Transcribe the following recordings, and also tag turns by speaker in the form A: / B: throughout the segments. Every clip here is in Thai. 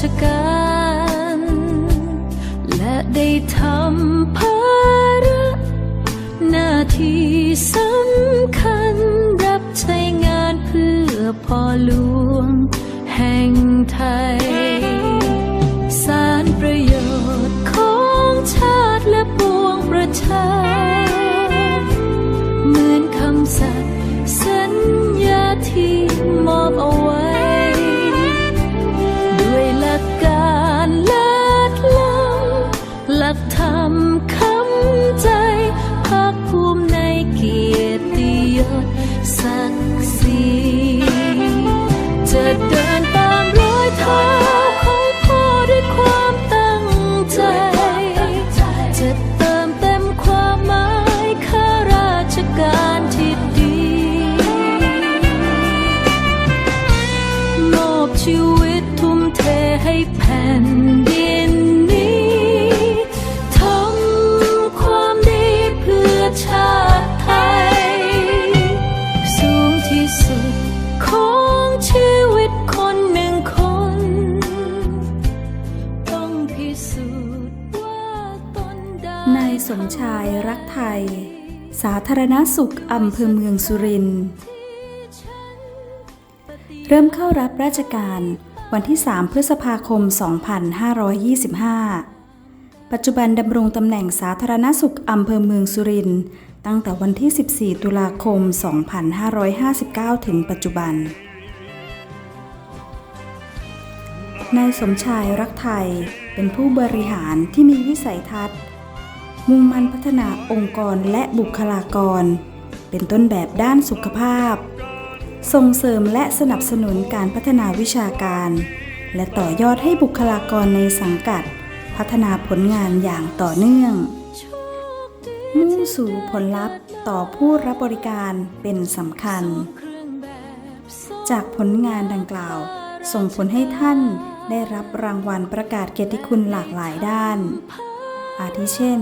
A: ชการ และได้ทำภาระหน้าที่สำคัญรับใช้งานเพื่อพ่อหลวงแห่งไทย สารประโยชน์ของชาติและปวงประชา ไทย สา
B: ธารณสุขอำเภอเมืองสุรินทร์ เริ่มเข้ารับราชการวันที่ 3 พฤษภาคม 2525 ปัจจุบันดำรงตำแหน่งสาธารณสุขอำเภอเมืองสุรินทร์ตั้งแต่วันที่ 14 ตุลาคม 2559 ถึงปัจจุบัน นายสมชายรักไทยเป็นผู้บริหารที่มีวิสัยทัศน์ มุ่งมั่นพัฒนาองค์กรและบุคลากร เป็นต้นแบบด้านสุขภาพ ส่งเสริมและสนับสนุนการพัฒนาวิชาการ และต่อยอดให้บุคลากรในสังกัด พัฒนาผลงานอย่างต่อเนื่อง มุ่งสู่ผลลัพธ์ต่อผู้รับบริการเป็นสำคัญ จากผลงานดังกล่าว ส่งผลให้ท่านได้รับรางวัลประกาศเกียรติคุณหลากหลายด้าน อาทิเช่น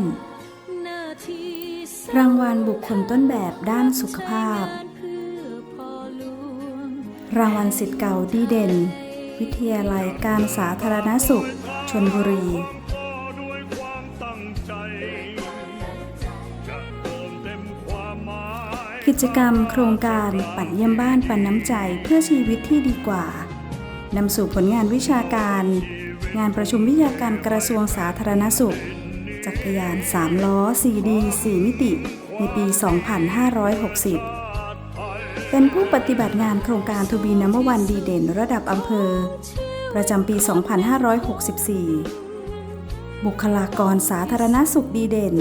B: รางวัลบุคคลต้นแบบด้านสุขภาพ รางวัลสิทธิ์เก่าดีเด่น วิทยาลัยการสาธารณสุข ชนบุรี กิจกรรมโครงการปั่นเยี่ยมบ้านปันน้ำใจเพื่อชีวิตที่ดีกว่านำสู่ผลงานวิชาการ งานประชุมวิทยาการกระทรวงสาธารณสุข จักรยาน 3 ล้อ 4D 4 มิติ ในปี 2560 เป็นผู้ปฏิบัติงานโครงการทูบีนัมวันดีเด่นระดับอำเภอ ประจำปี 2564 บุคลากรสาธารณสุขดีเด่น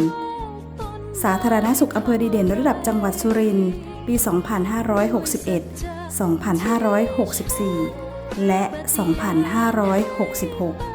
B: สาธารณสุขอำเภอดีเด่นระดับจังหวัดสุรินทร์ปี 2561 2564 และ 2566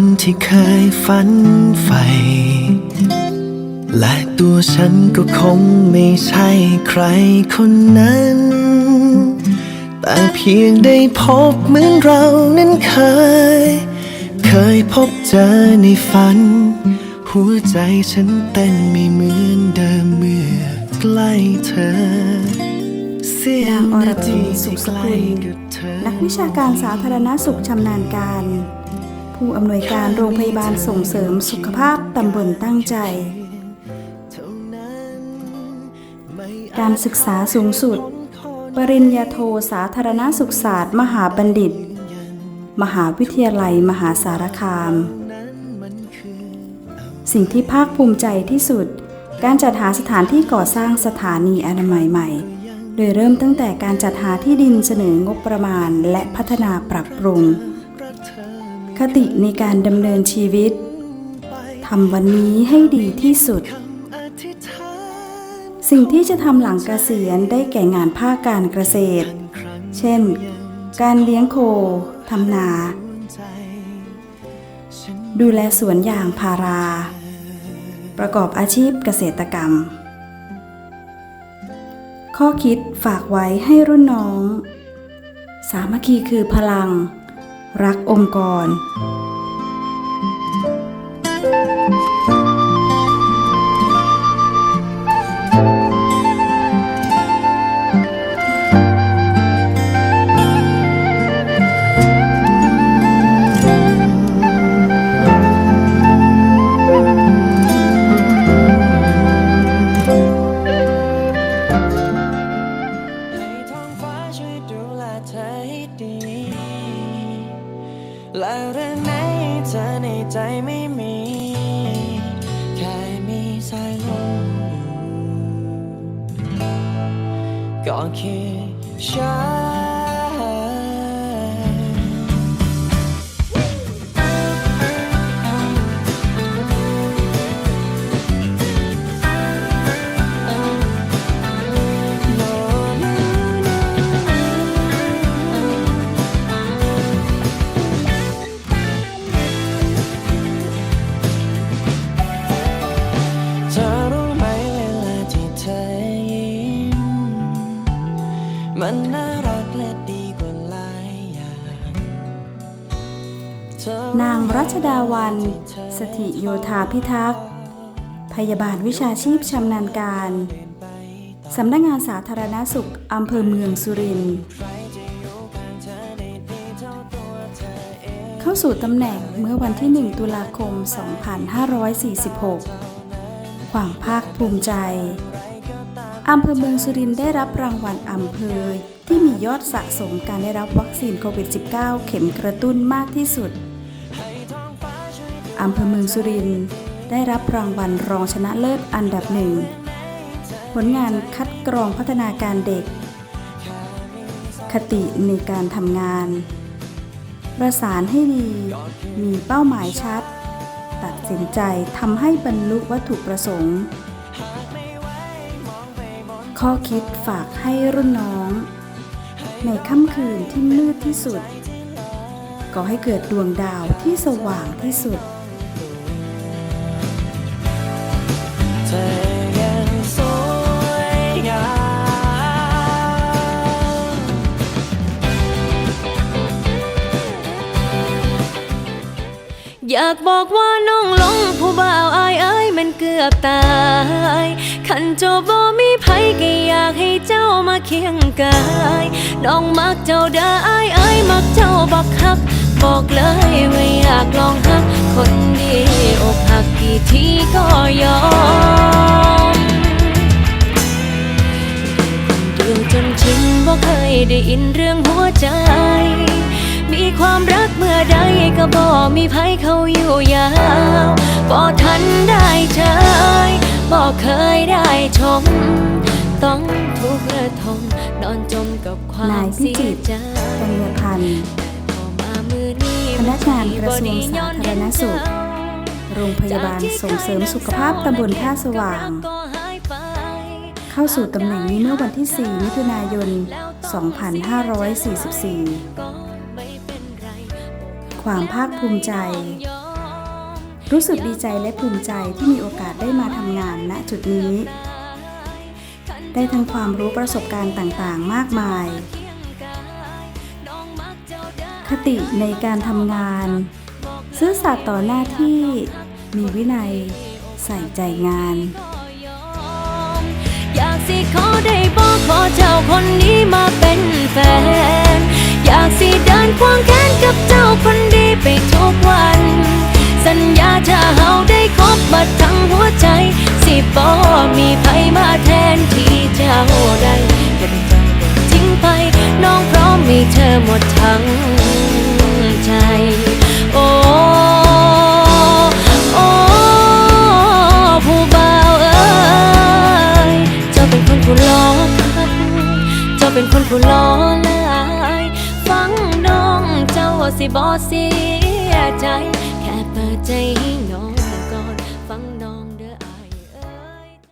C: คนที่เคยฝันใฝ่และตัวฉันก็คงไม่ใช่ใครคนนั้น แต่เพียงได้พบเหมือนเรานั้นเคย เคยพบเจอในฝัน หัวใจฉันเต้นไม่เหมือนเดิมเมื่อใกล้เธอเสีย
B: นาอรพิ
C: ที
B: นสุขส
C: กุล
B: นักวิชาการสาธารณสุขชำนาญการ ผู้อำนวยการโรงพยาบาลส่งเสริมสุขภาพตำบลตั้งใจ การศึกษาสูงสุด ปริญญาโทสาธารณสุขศาสตร์ มหาบัณฑิต มหาวิทยาลัยมหาสารคาม สิ่งที่ภาคภูมิใจที่สุด การจัดหาสถานที่ก่อสร้างสถานีอนามัยใหม่ โดยเริ่มตั้งแต่การจัดหาที่ดินเสนองบประมาณและพัฒนาปรับปรุง คติในการดำเนินชีวิตทำวันนี้ให้ดีที่สุด สิ่งที่จะทำหลังเกษียณได้แก่งานภาคการเกษตร เช่น การเลี้ยงโคทำนา ดูแลสวนยางพารา ประกอบอาชีพเกษตรกรรม ข้อคิดฝากไว้ให้รุ่นน้อง สามัคคีคือพลัง รักองค์กร
D: ก็คือฉัน นางรั
B: ชดาวัน สถิโยธาพิทักษ์ พยาบาลวิชาชีพชำนาญการ สำนักงานสาธารณสุขอำเภอเมืองสุรินทร์เข้าสู่ตำแหน่งเมื่อวันที่ 1 ตุลาคม 2546 ความภาคภูมิใจ อำเภอเมืองสุรินทร์ได้รับรางวัลอำเภอที่มียอดสะสมการได้รับวัคซีนโควิด -19 เข็มกระตุ้นมากที่สุด อำเภอเมืองสุรินทร์ได้รับรางวัลรองชนะเลิศอันดับหนึ่ง ผลงานคัดกรองพัฒนาการเด็ก คติในการทำงาน ประสานให้ดี มีเป้าหมายชัด ตัดสินใจทำให้บรรลุวัตถุประสงค์ ข้อคิดฝากให้รุ่นน้อง ในค่ำคืนที่มืดที่สุด ก็ให้เกิดดวงดาวที่สว่างที่สุด
D: อยา
A: กบอกว่าน้องหลงผู้บ่าวอายเอ้ยมันเกือบตายขันโจบบ่มีไผก็อยากให้เจ้ามาเคียงกายน้องมักเจ้าได้อายเอ้ยมักเจ้าบักคัก บอกเลยว่าอยากลองหัก คนดีอกหักกี่ทีก็ยอมเดียวจนชินว่เคยได้อินเรื่องหัวใจ ความรักเมื่อใดก็บอมีภัยเขาอยู่ยาวบอทันได้เชยบอเคยได้ชม ต้องทุกข์ระทมนอนจมกับความ
B: นายพิ
A: เสี
B: จิ
A: ย
B: ตร
A: ใจ
B: กัญญาพันธ์
A: พอมามือนี้
B: พนักงานกระทรวงสาธารณสุข โรงพยาบาลส่งเสริมสุขภาพตำบลท่าสว่าง เข้าสู่ตำแหน่งนี้เมื่อวันที่ 4 มิถุนายน 2544 ความภาคภูมิใจ รู้สึกดีใจและภูมิใจที่มีโอกาสได้มาทำงานณจุดนี้ ได้ทั้งความรู้ประสบการณ์ต่างๆ มากมาย คติในการทำงาน ซื่อสัตย์ต่อหน้าที่ มีวินัย ใส่ใจงาน
A: อยากสิขอได้บอกขอเจ้าคนนี้มาเป็นแฟน บบัดทั้งหัวใจ สิบอมีไผมาแทนที่เจ้าได้เป็นเจ้าทิ้งไป น้องพร้อมมีเธอหมดทั้งใจ โอ้โอ้ผู้บ่าวเอ้ยเจ้าเป็นคนผู้ล้อคักเจ้าเป็นคนผู้ล้อลายฟังน้องเจ้าสิบอเสียใจ แค่เปิดใจ